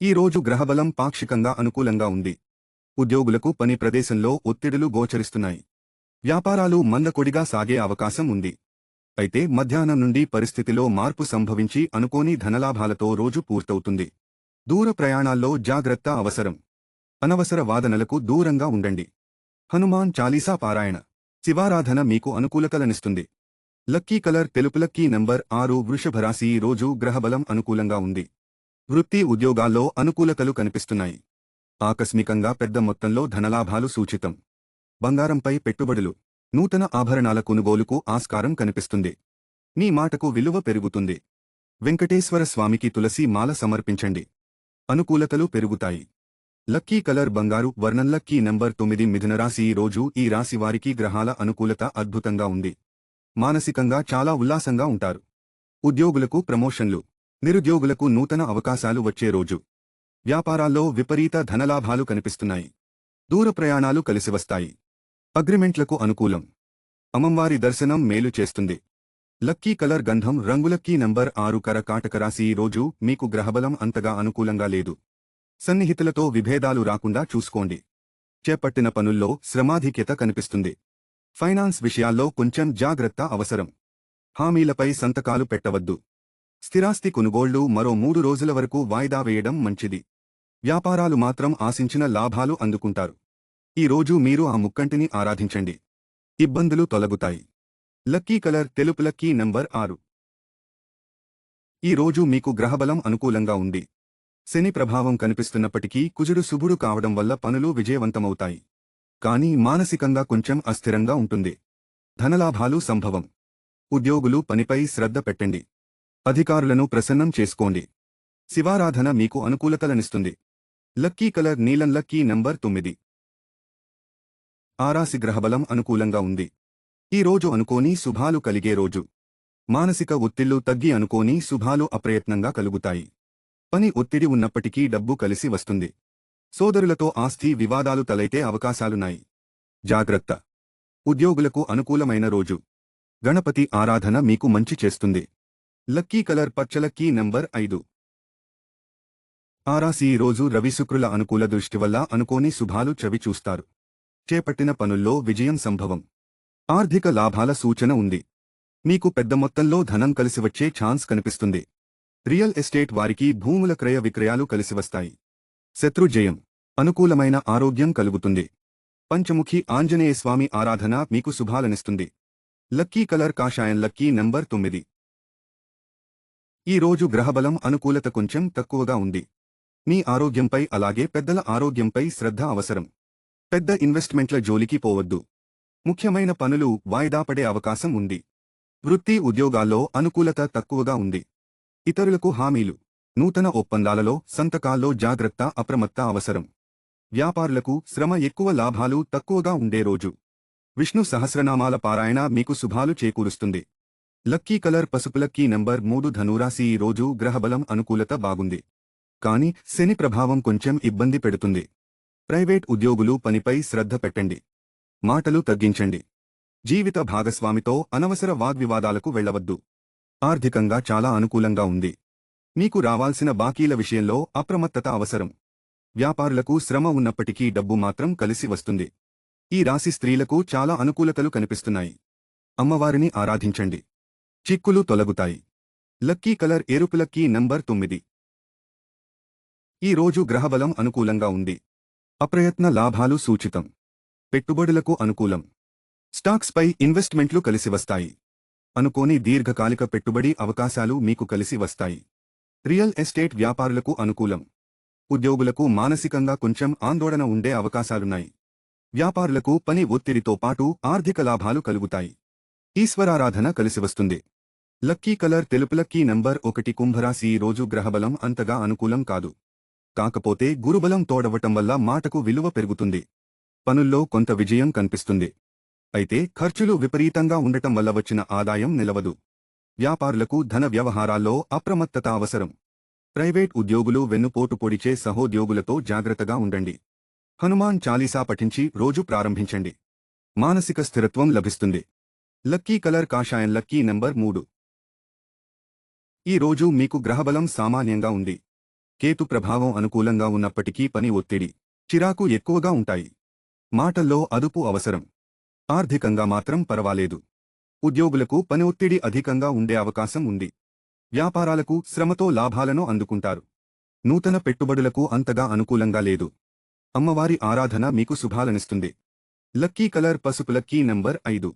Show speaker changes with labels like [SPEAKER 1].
[SPEAKER 1] ఈ రోజు గ్రహబలం పాక్షికంగా అనుకూలంగా ఉంది. ఉద్యోగులకు పని ప్రదేశంలో ఒత్తిడులు గోచరిస్తున్నాయి. వ్యాపారాలు మందకొడిగా సాగే అవకాశం ఉంది. అయితే మధ్యాహ్నం నుండి పరిస్థితిలో మార్పు సంభవించి అనుకోని ధనలాభాలతో రోజు పూర్తవుతుంది. దూర ప్రయాణాల్లో జాగ్రత్త అవసరం. అనవసర వాదనలకు దూరంగా ఉండండి. హనుమాన్ చాలీసా పారాయణ. శివారాధన మీకు అనుకూలతలనిస్తుంది. లక్కీ కలర్ తెలుపు లక్కీ నంబర్ ఆరు వృషభరాశి రోజు గ్రహబలం అనుకూలంగా ఉంది. వృత్తి ఉద్యోగాల్లో అనుకూలతలు కనిపిస్తున్నాయి. ఆకస్మికంగా పెద్ద మొత్తంలో ధనలాభాలు సూచితం. బంగారంపై పెట్టుబడులు. నూతన ఆభరణాల కొనుగోలుకు ఆస్కారం కనిపిస్తుంది. మీ మాటకు విలువ పెరుగుతుంది. వెంకటేశ్వర స్వామికి తులసి మాల సమర్పించండి. అనుకూలతలు పెరుగుతాయి. లక్కీ కలర్ బంగారు వర్ణం లక్కీ నెంబర్ తొమ్మిది మిథున రాశి ఈ రోజు ఈ రాశి వారికి గ్రహాల అనుకూలత అద్భుతంగా ఉంది. మానసికంగా చాలా ఉల్లాసంగా ఉంటారు. ఉద్యోగులకు ప్రమోషన్లు. నిరుద్యోగులకు నూతన అవకాశాలు వచ్చే రోజు. వ్యాపారాల్లో విపరీత ధనలాభాలు కనిపిస్తున్నాయి. దూర ప్రయాణాలు కలిసివస్తాయి అగ్రిమెంట్లకు అనుకూలం. అమ్మవారి దర్శనం మేలు చేస్తుంది. లక్కీ కలర్ గంధం రంగులక్కీ నంబర్ ఆరు కర కాటకరాశి ఈ రోజు మీకు గ్రహబలం అంతగా అనుకూలంగా లేదు. సన్నిహితులతో విభేదాలు రాకుండా చూసుకోండి. చేపట్టిన పనుల్లో శ్రమాధిక్యత కనిపిస్తుంది. ఫైనాన్స్ విషయాల్లో కొంచెం జాగ్రత్త అవసరం. హామీలపై సంతకాలు పెట్టవద్దు. స్థిరాస్తి కొనుగోళ్ళు మరో మూడు రోజుల వరకు వాయిదా వేయడం మంచిది. వ్యాపారాలు మాత్రం ఆశించిన లాభాలు అందుకుంటారు. ఈ రోజు మీరు ఆ ముక్కంటిని ఆరాధించండి. ఇబ్బందులు తొలగుతాయి. లక్కీ కలర్ తెలుపు లక్కీ నంబర్ ఆరు. ఈ రోజు మీకు గ్రహబలం అనుకూలంగా ఉంది. శని ప్రభావం కనిపిస్తున్నప్పటికీ కుజుడు శుభుడు కావడం వల్ల పనులు విజయవంతమవుతాయి. కానీ మానసికంగా కొంచెం అస్థిరంగా ఉంటుంది. ధనలాభాలు సంభవం. ఉద్యోగులు పనిపై శ్రద్ధ పెట్టండి. అధికారులను ప్రసన్నం చేసుకోండి. శివారాధన మీకు అనుకూలతలనిస్తుంది. లక్కీ కలర్ నీలం లక్కీ నంబర్ తొమ్మిది. ఆరాసి గ్రహబలం అనుకూలంగా ఉంది. ఈ రోజు అనుకోని శుభాలు కలిగే రోజు. మానసిక ఒత్తిళ్ళు తగ్గి అనుకోని శుభాలు అప్రయత్నంగా కలుగుతాయి. పని ఒత్తిడి ఉన్నప్పటికీ డబ్బు కలిసి వస్తుంది. సోదరులతో ఆస్తి వివాదాలు తలైతే అవకాశాలున్నాయి. జాగ్రత్త. ఉద్యోగులకు అనుకూలమైన రోజు. గణపతి ఆరాధన మీకు మంచి చేస్తుంది. లక్కీ కలర్ పచ్చలక్కీ నంబర్ ఐదు. ఆరాసి రోజు రవిశుక్రుల అనుకూల దృష్టి వల్ల అనుకోని శుభాలు చవి చూస్తారు. చేపట్టిన పనుల్లో విజయం సంభవం. ఆర్థిక లాభాల సూచన ఉంది. మీకు పెద్ద మొత్తంలో ధనం కలిసివచ్చే ఛాన్స్ కనిపిస్తుంది. రియల్ ఎస్టేట్ వారికి భూముల క్రయ విక్రయాలు కలిసివస్తాయి శత్రు జయం. అనుకూలమైన ఆరోగ్యం కలుగుతుంది. పంచముఖి ఆంజనేయస్వామి ఆరాధన మీకు శుభాలనిస్తుంది. లక్కీ కలర్ కాషాయం లక్కీ నంబర్ తొమ్మిది. ఈ రోజు గ్రహబలం అనుకూలత కొంచెం తక్కువగా ఉంది. మీ ఆరోగ్యంపై అలాగే పెద్దల ఆరోగ్యంపై శ్రద్ధ అవసరం. పెద్ద ఇన్వెస్ట్మెంట్ల జోలికి పోవద్దు. ముఖ్యమైన పనులు వాయిదా పడే అవకాశం ఉంది. వృత్తి ఉద్యోగాల్లో అనుకూలత తక్కువగా ఉంది. ఇతరులకు హామీలు నూతన ఒప్పందాలలో సంతకాల్లో జాగ్రత్త అప్రమత్త అవసరం. వ్యాపారులకు శ్రమ ఎక్కువ లాభాలు తక్కువగా ఉండే రోజు. విష్ణు సహస్రనామాల పారాయణ మీకు శుభాలు చేకూరుస్తుంది. లక్కీ కలర్ పసుపు లక్కీ నంబర్ మూడు ధనురాశి ఈ రోజు గ్రహబలం అనుకూలత బాగుంది. కాని శని ప్రభావం కొంచెం ఇబ్బంది పెడుతుంది. ప్రైవేట్ ఉద్యోగులు పనిపై శ్రద్ధ పెట్టండి. మాటలు తగ్గించండి. జీవిత భాగస్వామితో అనవసర వాగ్వివాదాలకు వెళ్ళవద్దు ఆర్థికంగా చాలా అనుకూలంగా ఉంది. మీకు రావాల్సిన బాకీల విషయంలో అప్రమత్తత అవసరం. వ్యాపారులకు శ్రమ ఉన్నప్పటికీ డబ్బు మాత్రం కలిసి వస్తుంది. ఈ రాశి స్త్రీలకు చాలా అనుకూలతలు కనిపిస్తున్నాయి. అమ్మవారిని ఆరాధించండి. చిక్కులు తొలగుతాయి. లక్కీ కలర్ ఎరుపు లక్కీ నంబర్ తొమ్మిది. ఈ రోజు గ్రహబలం అనుకూలంగా ఉంది. అప్రయత్న లాభాలు సూచితం. పెట్టుబడులకు అనుకూలం. స్టాక్స్పై ఇన్వెస్ట్మెంట్లు కలిసి వస్తాయి. అనుకోని దీర్ఘకాలిక పెట్టుబడి అవకాశాలు మీకు కలిసి వస్తాయి. రియల్ ఎస్టేట్ వ్యాపారులకు అనుకూలం. ఉద్యోగులకు మానసికంగా కొంచెం ఆందోళన ఉండే అవకాశాలున్నాయి. వ్యాపారులకు పని ఒత్తిడితో పాటు ఆర్థిక లాభాలు కలుగుతాయి. ఈశ్వరారాధన కలిసివస్తుంది లక్కీ కలర్ తెలుపు లక్కీ నంబర్ ఒకటి కుంభరాశి ఈ రోజు గ్రహబలం అంతగా అనుకూలం కాదు. కాకపోతే గురుబలం తోడవటం వల్ల మాటకు విలువ పెరుగుతుంది. పనుల్లో కొంత విజయం కనిపిస్తుంది. అయితే ఖర్చులు విపరీతంగా ఉండటం వల్ల వచ్చిన ఆదాయం నిలవదు. వ్యాపారులకు ధన వ్యవహారాల్లో అప్రమత్తత అవసరం. ప్రైవేట్ ఉద్యోగులు వెన్నుపోటు పొడిచే సహోద్యోగులతో జాగ్రత్తగా ఉండండి. హనుమాన్ చాలీసా పఠించి రోజు ప్రారంభించండి. మానసిక స్థిరత్వం లభిస్తుంది. లక్కీ కలర్ కాషాయం లక్కీ నంబర్ మూడు. ఈ రోజు మీకు గ్రహబలం సామాన్యంగా ఉంది. కేతు ప్రభావం అనుకూలంగా ఉన్నప్పటికీ పని ఒత్తిడి చిరాకు ఎక్కువగా ఉంటాయి. మాటల్లో అదుపు అవసరం. ఆర్థికంగా మాత్రం పర్వాలేదు. ఉద్యోగులకు పని ఒత్తిడి అధికంగా ఉండే అవకాశం ఉంది. వ్యాపారాలకు శ్రమతో లాభాలను అందుకుంటారు. నూతన పెట్టుబడులకు అంతగా అనుకూలంగా లేదు. అమ్మవారి ఆరాధన మీకు శుభాలనిస్తుంది. లక్కీ కలర్ పసుపు లక్కీ నంబర్ ఐదు.